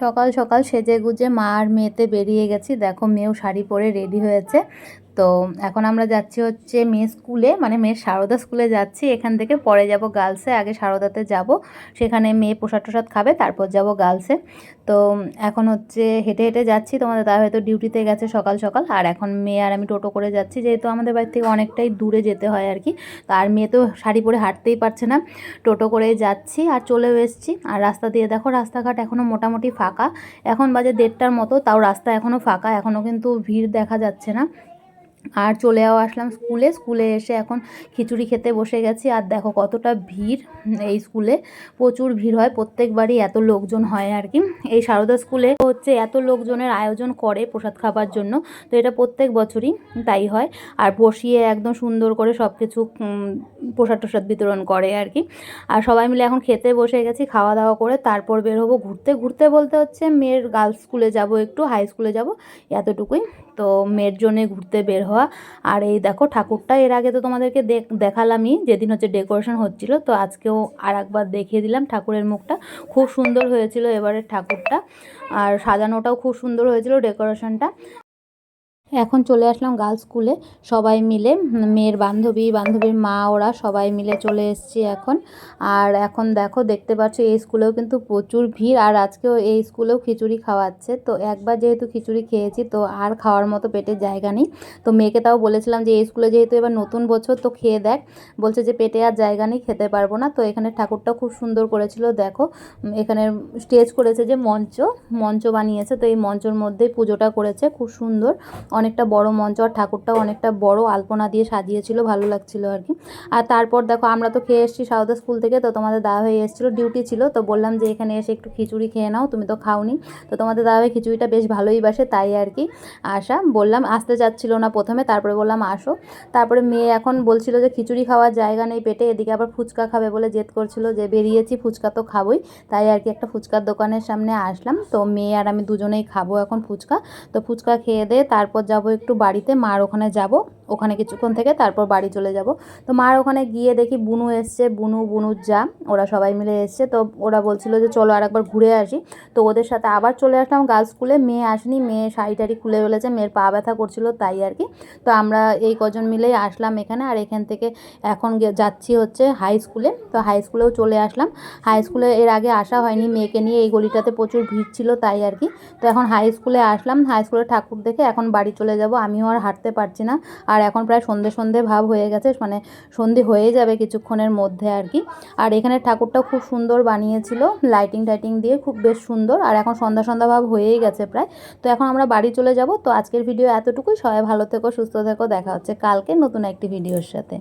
সকাল সকাল সেজে গুজে মা আর মেয়েতে বেরিয়ে গেছি। দেখো মেয়েও শাড়ি পরে রেডি হয়েছে। তো এখন আমরা যাচ্ছি হচ্ছে মেয়ে স্কুলে মানে মেয়ে সারদা স্কুলে যাচ্ছি। এখান থেকে পরে যাব গার্লসে, আগে সারদাতে যাব। সেখানে মেয়ে প্রসাদ টসাদ খাবে, তারপর যাব গার্লসে। তো এখন হচ্ছে হেঁটে হেঁটে যাচ্ছি, তোমাদের দাদা হয়তো ডিউটিতে গেছে সকাল সকাল। আর এখন মেয়ে আর আমি টোটো করে যাচ্ছি, যেহেতু আমাদের বাড়ি থেকে অনেকটাই দূরে যেতে হয় আর কি। তো আর মেয়ে তো শাড়ি পরে হাঁটতেই পারছে না। টোটো করে যাচ্ছি আর চলেও এসেছি। আর রাস্তা দিয়ে দেখো রাস্তাঘাট এখনও মোটামুটি ফাঁকা। এখন বাজে দেড়টার মতো, তাও রাস্তা এখনও ফাঁকা। এখনও কিন্তু ভিড় দেখা যাচ্ছে না। আর চলেও আসলাম স্কুলে। স্কুলে এসে এখন খিচুড়ি খেতে বসে গেছি। আর দেখো কতটা ভিড় এই স্কুলে। প্রচুর ভিড় হয়, প্রত্যেকবারই এত লোকজন হয় আর কি। এই সারদা স্কুলে হচ্ছে এত লোকজনের আয়োজন করে প্রসাদ খাবার জন্য। তো এটা প্রত্যেক বছরই তাই হয়। আর বসিয়ে একদম সুন্দর করে সব কিছু প্রসাদ টসাদ বিতরণ করে আর কি। আর সবাই মিলে এখন খেতে বসে গেছি, খাওয়া দাওয়া করে তারপর বের হব। ঘুরতে ঘুরতে বলতে হচ্ছে মেয়ের গার্লস স্কুলে যাব একটু, হাই স্কুলে যাব এতটুকুই। তো মেয়ের জন্যে ঘুরতে বের হওয়া। আর এই দেখো, ঠাকুরটা এর আগে তো তোমাদেরকে দেখালামই, যেদিন হচ্ছে ডেকোরেশন হচ্ছিল, তো আজকেও আর একবার দেখিয়ে দিলাম ঠাকুরের মুখটা। খুব সুন্দর হয়েছিল এবারের ঠাকুরটা, আর সাজানোটাও খুব সুন্দর হয়েছিল ডেকোরেশনটা এখন চলে আসলাম গার্লস স্কুলে সবাই মিলে, মেয়ের বান্ধবী, বান্ধবীর মা, ওরা সবাই মিলে চলে এসেছি এখন। আর এখন দেখো, দেখতে পাচ্ছ, এই স্কুলেও কিন্তু প্রচুর ভিড়। আর আজকেও এই স্কুলেও খিচুড়ি খাওয়াচ্ছে। তো একবার যেহেতু খিচুড়ি খেয়েছি, তো আর খাওয়ার মতো পেটে জায়গা নেই। তো মেয়েকে তাও বলেছিলাম যে, এই স্কুলে যেহেতু এবার নতুন বছর, তো খেয়ে দেখ। বলছে যে, পেটে আর জায়গা নেই, খেতে পারব না। তো এখানে ঠাকুরটা খুব সুন্দর করেছিল, দেখো। এখানে স্টেজ করেছে যে মঞ্চ মঞ্চ বানিয়েছে। তো এই মঞ্চর মধ্যেই পুজোটা করেছে, খুব সুন্দর। অনেকটা বড় মঞ্চ আর ঠাকুরটাও অনেকটা বড় আলপনা দিয়ে সাজিয়েছিল, ভালো লাগছিল আর কি। আর তারপর দেখো, আমরা তো খেয়ে এসেছি সাউদা স্কুল থেকে, তো তোমাদের দাদা হয়ে এসেছিল ডিউটি ছিল, তো বললাম যে এখানে এসে একটু খিচুড়ি খেয়ে নাও, তুমি তো খাওনি। তো তোমাদের দাদা ভাই খিচুড়িটা বেশ ভালোই বাসে, তাই আর কি আসা বললাম আসতে চাচ্ছিল না প্রথমে, তারপরে বললাম আসো। তারপরে মেয়ে এখন বলছিল যে খিচুড়ি খাওয়ার জায়গা নেই পেটে, এদিকে আবার ফুচকা খাবে বলে জেদ করছিল যে বেরিয়েছি, ফুচকা তো খাবোই। তাই আর কি একটা ফুচকার দোকানের সামনে আসলাম। তো মেয়ে আর আমি দুজনেই খাব এখন ফুচকা। তো ফুচকা খেয়ে দে তারপর যাব একটু বাড়িতে মার ওখানে যাব। ওখানে কিছুক্ষণ থেকে তারপর বাড়ি চলে যাব। তো মার ওখানে গিয়ে দেখি বুনু এসছে, বুনু, বুনুর যা, ওরা সবাই মিলে এসছে। তো ওরা বলছিল যে চলো আর একবার ঘুরে আসি। তো ওদের সাথে আবার চলে আসলাম। গার্লস স্কুলে মেয়ে আসেনি, মেয়ে শাড়ি টাড়ি খুলে ফেলেছে, মেয়ের পা ব্যথা করছিল তাই আর কি। তো আমরা এই কজন মিলেই আসলাম এখানে আর এখান থেকে এখন যাচ্ছি হচ্ছে হাই স্কুলে। তো হাই স্কুলেও চলে আসলাম। হাই স্কুলে এর আগে আসা হয়নি, মেয়েকে নিয়ে এই গলিটাতে প্রচুর ভিড় ছিল তাই আর কি। তো এখন হাই স্কুলে আসলাম। হাই স্কুলে ঠাকুর দেখে এখন বাড়ি চলে যাব। আমিও আর হাঁটতে পারছি না। আর এখন প্রায় সন্ধে সন্ধে ভাব হয়ে গেছে মানে সন্ধে হয়ে যাবে কিছুক্ষণের মধ্যে আর কি। আর এখানে ঠাকুরটা খুব সুন্দর বানিয়েছিল লাইটিং টাইটিং দিয়ে খুব বেশ সুন্দর। আর এখন সন্ধ্যা সন্ধ্যা ভাব হয়েই গেছে প্রায়। তো এখন আমরা বাড়ি চলে যাব। তো আজকের ভিডিও এতটুকুই। সবাই ভালো থেকো, সুস্থ থেকো। দেখা হচ্ছে কালকে নতুন একটি ভিডিওর সাথে।